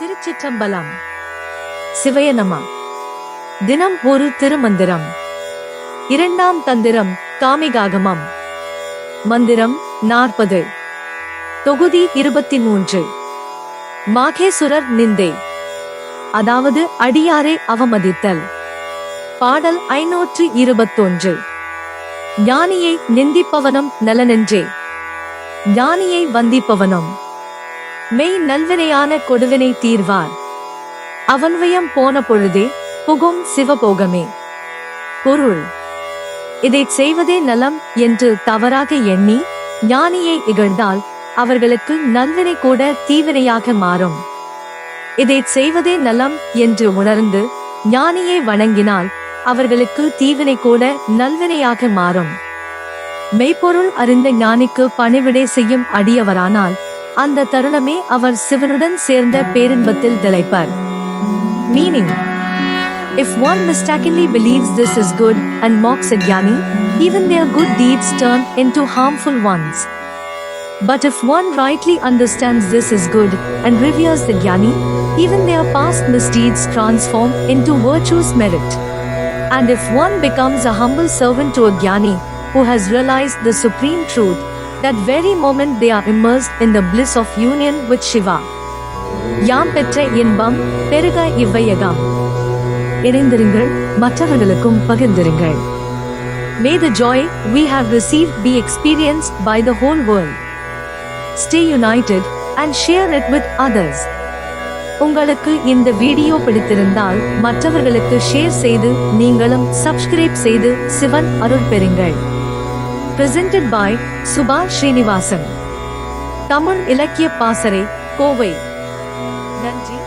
திருச்சிற்றம்பலம். சிவயநமா தினம் ஒரு திருமந்திரம். இரண்டாம் தந்திரம் காமிகாகமம். மந்திரம் நாற்பது. தொகுதி இருபத்தி மூன்று மாகேசுரர் நிந்தை. அதாவது அடியாரை அவமதித்தல். பாடல் ஐநூற்று இருபத்தொன்று. ஞானியை நிந்திப்பவனும் நலனென்றே. ஞானியை வந்திப்பவனும். மெய் நல்வினையான கொடுவினை தீர்வார். அவன்வயம் போன பொழுதே புகும் சிவபோகமே. பொருள். இதை செய்வதே நலம் என்று தவறாக எண்ணி ஞானியை இகழ்ந்தால் அவர்களுக்கு நல்வினை கூட தீவினையாக மாறும். இதை செய்வதே நலம் என்று உணர்ந்து ஞானியை வணங்கினால் அவர்களுக்கு தீவினை கூட நல்வினையாக மாறும். மெய்ப்பொருள் அறிந்த ஞானிக்கு பணிவிடை செய்யும் அடியவரானால் அந்த தருணமே அவர் சிவனுடன் சேர்ந்த பேரின்பத்தில் திளைப்பர் meaning If one mistakenly believes this is good and mocks a jnani, even their good deeds turn into harmful ones. But if one rightly understands this is good and reveres the jnani, even their past misdeeds transform into virtuous merit. And if one becomes a humble servant to a jnani who has realized the supreme truth, that very moment they are immersed in the bliss of union with Shiva. யாம் பெற்ற இன்பம் பெருக இவ்வையகம் இணைந்திருங்கள் மற்றவர்களுக்கும் பகிர்ந்திருங்கள் May the joy we have received be experienced by the whole world. Stay united and share it with others. உங்களுக்கு இந்த video பிடித்திருந்தால் மற்றவர்களுக்கு ஷேர் செய்து நீங்களும் சப்ஸ்கிரைப் செய்து சிவன் அருள் பெறுங்கள் presented by சுபா ஸ்ரீனிவாசன் தமிழ் இலக்கிய பாசறை கோவை நன்றி